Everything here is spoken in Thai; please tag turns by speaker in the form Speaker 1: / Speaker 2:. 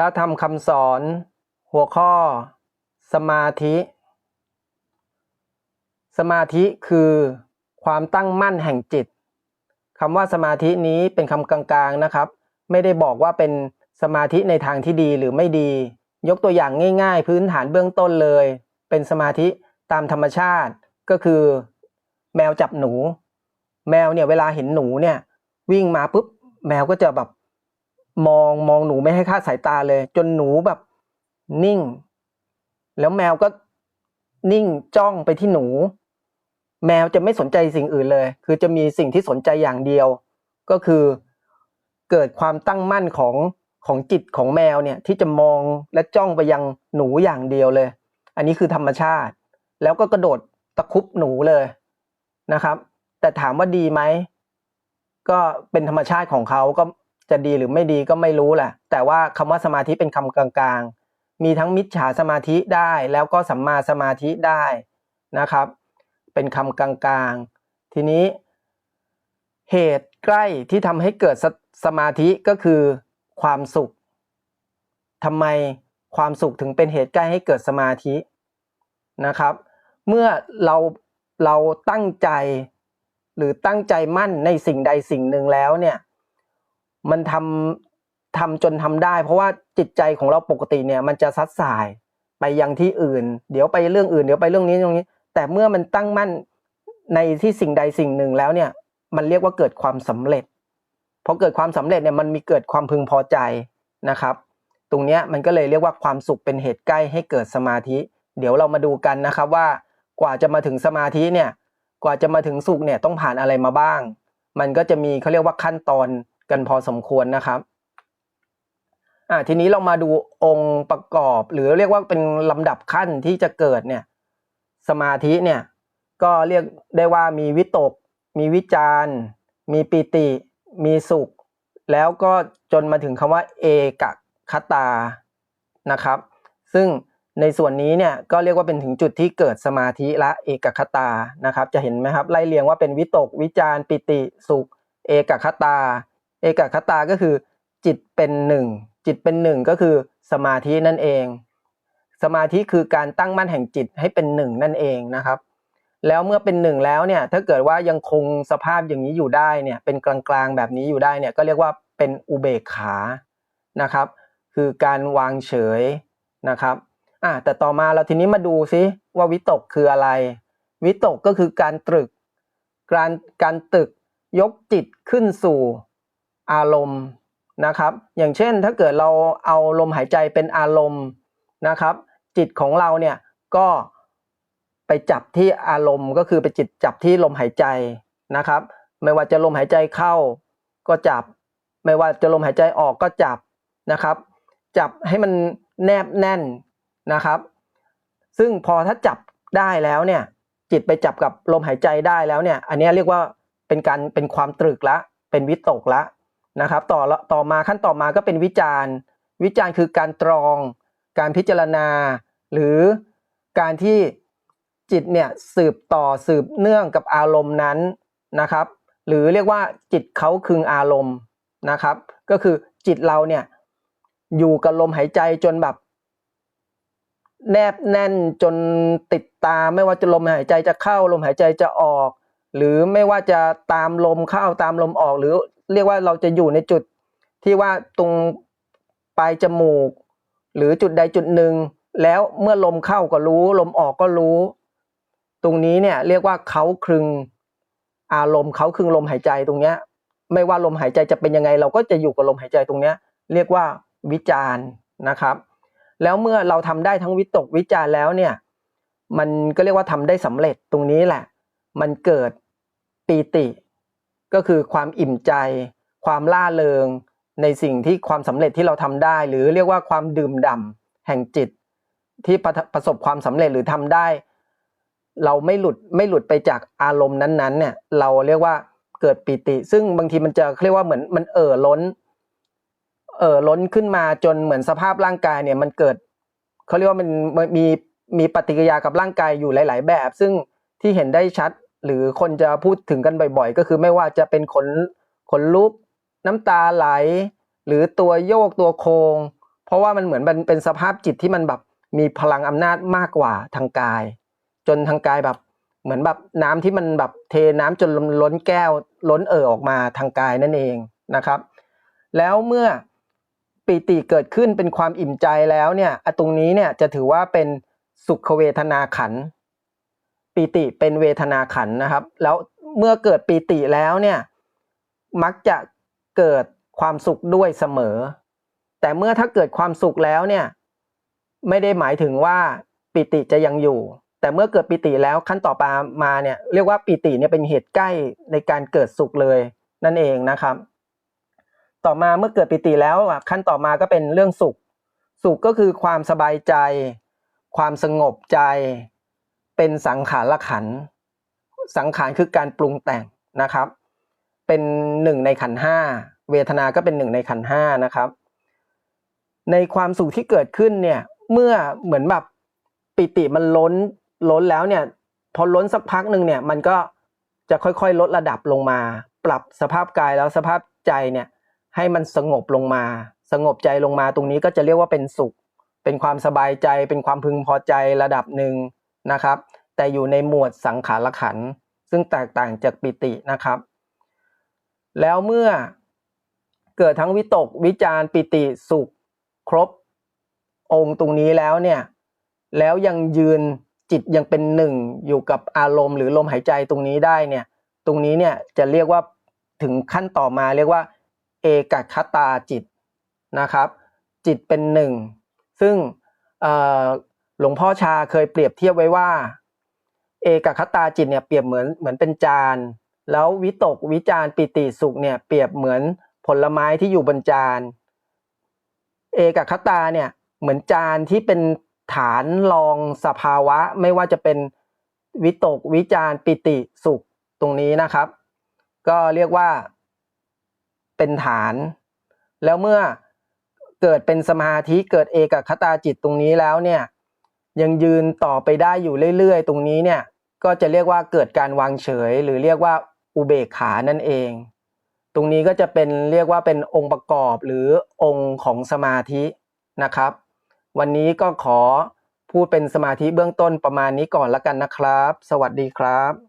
Speaker 1: ระธรรมคำสอน หัวข้อ สมาธิ สมาธิคือความตั้งมั่นแห่งจิตคำว่าสมาธินี้เป็นคำกลางๆนะครับ ไม่ได้บอกว่าเป็นสมาธิในทางที่ดีหรือไม่ดี ยกตัวอย่างง่ายๆ พื้นฐานเบื้องต้นเลย เป็นสมาธิตามธรรมชาติก็คือ แมวจับหนู แมวเนี่ยเวลาเห็นหนูเนี่ยวิ่งมาปุ๊บแมวก็จะแบบ มองมองหนูไม่ให้คลาดสายตาเลย จนหนูแบบนิ่ง แล้วแมวก็นิ่งจ้องไปที่หนู แมวจะไม่สนใจสิ่งอื่นเลย คือจะมีสิ่งที่สนใจอย่างเดียว ก็คือเกิดความตั้งมั่นของของจิตของแมวเนี่ยที่จะมองและจ้องไปยังหนูอย่างเดียวเลย อันนี้คือธรรมชาติ แล้วก็กระโดดตะคุบหนูเลยนะครับ แต่ถามว่าดีไหมก็เป็นธรรมชาติของเขาก็ จะดีหรือไม่ดีก็ไม่รู้แหละแต่ว่าคำว่าสมาธิเป็นคำกลางๆ มีทั้งมิจฉาสมาธิได้แล้วก็สัมมาสมาธิได้นะครับ เป็นคำกลางๆ ทีนี้ เหตุใกล้ที่ทำให้เกิดสสมาธิก็คือความสุขทำไมความสุขถึงเป็นเหตุใกล้ให้เกิดสมาธินะครับ เมื่อเราเราตั้งใจหรือตั้งใจมั่นในสิ่งใดสิ่งหนึ่งแล้วเนี่ย มันทำทำจนทำได้ เพราะว่าจิตใจของเราปกติเนี่ยมันจะซัดสายไปยังที่อื่น เดี๋ยวไปเรื่องอื่นเดี๋ยวไปเรื่องนี้ตรงนี้ แต่เมื่อมันตั้งมั่นในที่สิ่งใดสิ่งหนึ่งแล้วเนี่ย มันเรียกว่าเกิดความสำเร็จพอเกิดความสำเร็จเนี่ยมันมีเกิดความพึงพอใจนะครับ ตรงนี้มันก็เลยเรียกว่าความสุขเป็นเหตุใกล้ให้เกิดสมาธิ เดี๋ยวเรามาดูกันนะครับว่ากว่าจะมาถึงสมาธิเนี่ยกว่าจะมาถึงสุขเนี่ยต้องผ่านอะไรมาบ้าง มันก็จะมีเขาเรียกว่าขั้นตอน กันพอสมควรนะครับอ่าทีนี้เรามาดูองค์ประกอบ หรือเรียกว่าเป็นลำดับขั้นที่จะเกิดเนี่ยสมาธิเนี่ยก็เรียกได้ว่ามีวิตก มีวิจารมีปิติ มีสุข แล้วก็จนมาถึงคำว่าเอกคตานะครับ ซึ่งในส่วนนี้เนี่ยก็เรียกว่าเป็นถึงจุดที่เกิดสมาธิและเอกคตานะครับ จะเห็นไหมครับไล่เรียงว่าเป็นวิตกวิจารปิติสุข เอกคตา เอกคตาก็คือ จิตเป็นหนึ่งจิตเป็นหนึ่งก็คือสมาธินั่นเอง สมาธิคือการตั้งมั่นแห่งจิตให้เป็นหนึ่งนั่นเองนะครับ แล้วเมื่อเป็นหนึ่งแล้วเนี่ยถ้าเกิดว่ายังคงสภาพอย่างนี้อยู่ได้เนี่ยเป็นกลางๆแบบนี้อยู่ได้เนี่ยก็เรียกว่าเป็นอุเบกขานะครับ คือการวางเฉยนะครับอะแต่ต่อมาเราทีนี้มาดูซิว่าวิตกคืออะไร วิตกก็คือการตรึก การการตึกยกจิตขึ้นสู่ อารมณ์นะครับ อย่างเช่นถ้าเกิดเราเอาลมหายใจเป็นอารมณ์นะครับ จิตของเราเนี่ยก็ไปจับที่อารมณ์ก็คือไปจิตจับที่ลมหายใจนะครับ ไม่ว่าจะลมหายใจเข้าก็จับ ไม่ว่าจะลมหายใจออกก็จับนะครับ จับให้มันแนบแน่นนะครับ ซึ่งพอถ้าจับได้แล้วเนี่ยจิตไปจับกับลมหายใจได้แล้วเนี่ย อันนี้เรียกว่าเป็นการเป็นความตรึกละ เป็นวิตกละ นะครับต่อต่อมาขั้นต่อมาก็เป็นวิจารณ์ วิจารณ์คือการตรอง การพิจารณา หรือการที่จิตเนี่ยสืบต่อสืบเนื่องกับอารมณ์นั้นนะครับ หรือเรียกว่าจิตเขาคึงอารมณ์นะครับ ก็คือจิตเราเนี่ยอยู่กับลมหายใจจนแบบ แนบแน่นจนติดตามไม่ว่าจะลมหายใจจะเข้าลมหายใจจะออก หรือไม่ว่าจะตามลมเข้าตามลมออกหรือ เรียกว่าเราจะอยู่ในจุดที่ว่าตรงปลายจมูก หรือจุดใดจุดหนึ่ง แล้วเมื่อลมเข้าก็รู้ ลมออกก็รู้ ตรงนี้เนี่ยเรียกว่าเขาครึงอารมณ์เขาครึงลมหายใจตรงเนี้ย ไม่ว่าลมหายใจจะเป็นยังไง เราก็จะอยู่กับลมหายใจตรงเนี้ย เรียกว่าวิจารณ์นะครับ แล้วเมื่อเราทำได้ทั้งวิตกวิจารแล้วเนี่ย มันก็เรียกว่าทำได้สำเร็จตรงนี้แหละ มันเกิดปีติ ก็คือความอิ่มใจ ความล่าเริง ในสิ่งที่ความสำเร็จที่เราทำได้ หรือเรียกว่าความดื่มด่าแห่งจิต ที่ประประสบความสำเร็จหรือทำได้ เราไม่หลุดไม่หลุดไปจากอารมณ์นั้นๆเนี่ยเราเรียกว่าเกิดปีติ ซึ่งบางทีมันจะเรียกว่าเหมือนมันเอ่อล้น เอ่อล้นขึ้นมาจนเหมือนสภาพร่างกายเนี่ยมันเกิดเขาเรียกว่ามันมีมีปฏิกิริยากับร่างกายอยู่หลาย ๆ แบบ ซึ่งที่เห็นได้ชัด หรือคนจะพูดถึงกันบ่อยๆ ก็คือไม่ว่าจะเป็นขนขนลุก น้ำตาไหล หรือตัวโยกตัวโคง เพราะว่ามันเหมือนมันเป็นสภาพจิตที่มันแบบมีพลังอำนาจมากกว่าทางกาย จนทางกายแบบเหมือนแบบน้ำที่มันแบบเทน้ำจนล้นแก้วล้นเอ่อออกมาทางกายนั่นเองนะครับ แล้วเมื่อปีติเกิดขึ้นเป็นความอิ่มใจแล้วเนี่ยตรงนี้เนี่ยจะถือว่าเป็นสุขเวทนาขัน ปีติเป็นเวทนาขันนะครับ แล้วเมื่อเกิดปีติแล้วเนี่ยมักจะเกิดความสุขด้วยเสมอ แต่เมื่อถ้าเกิดความสุขแล้วเนี่ยไม่ได้หมายถึงว่าปิติจะยังอยู่ แต่เมื่อเกิดปิติแล้วขั้นต่อไปมาเนี่ยเรียกว่าปิติเนี่ยเป็นเหตุใกล้ในการเกิดสุขเลยนั่นเองนะครับ ต่อมาเมื่อเกิดปิติแล้วขั้นต่อมาก็เป็นเรื่องสุข สุขก็คือความสบายใจ ความสงบใจ เป็นสังขารขัน สังขารคือการปรุงแต่งนะครับ เป็นหนึ่งในขันห้าเวทนาก็เป็นหนึ่งในขันห้านะครับ ในความสุขที่เกิดขึ้นเนี่ยเมื่อเหมือนแบบปิติมันล้นล้นแล้วเนี่ยพอล้นสักพักหนึ่งเนี่ยมันก็จะค่อยๆ ลดระดับลงมา ปรับสภาพกายแล้วสภาพใจเนี่ยให้มันสงบลงมา สงบใจลงมาตรงนี้ก็จะเรียกว่าเป็นสุข เป็นความสบายใจ เป็นความพึงพอใจระดับหนึ่ง นะครับ แต่อยู่ในหมวดสังขารขันธ์ซึ่งแตกต่างจากปิตินะครับ แล้วเมื่อเกิดทั้งวิตกวิจารปิติสุขครบองค์ตรงนี้แล้วเนี่ย แล้วยังยืนจิตยังเป็นหนึ่งอยู่กับอารมณ์หรือลมหายใจตรงนี้ได้เนี่ย ตรงนี้เนี่ยจะเรียกว่าถึงขั้นต่อมาเรียกว่า เอกคตาจิตนะครับ จิตเป็นหนึ่งซึ่ง หลวงพ่อชาเคยเปรียบเทียบไว้ว่า เอกคตาจิตเนี่ยเปรียบเหมือนเหมือนเป็นจาน แล้ววิตกวิจารปิติสุขเนี่ยเปรียบเหมือนผลไม้ที่อยู่บนจาน เอกคตาเนี่ยเหมือนจานที่เป็นฐานรองสภาวะไม่ว่าจะเป็นวิตกวิจารปิติสุขตรงนี้นะครับ ก็เรียกว่าเป็นฐาน แล้วเมื่อเกิดเป็นสมาธิเกิดเอกคตาจิตตรงนี้แล้วเนี่ย ยังยืนต่อไปได้อยู่เรื่อยๆ ตรงนี้เนี่ยก็จะเรียกว่าเกิดการวางเฉย หรือเรียกว่าอุเบกขานั่นเอง ตรงนี้ก็จะเป็นเรียกว่าเป็นองค์ประกอบหรือองค์ของสมาธินะครับ วันนี้ก็ขอพูดเป็นสมาธิเบื้องต้นประมาณนี้ก่อนแล้วกันนะครับ สวัสดีครับ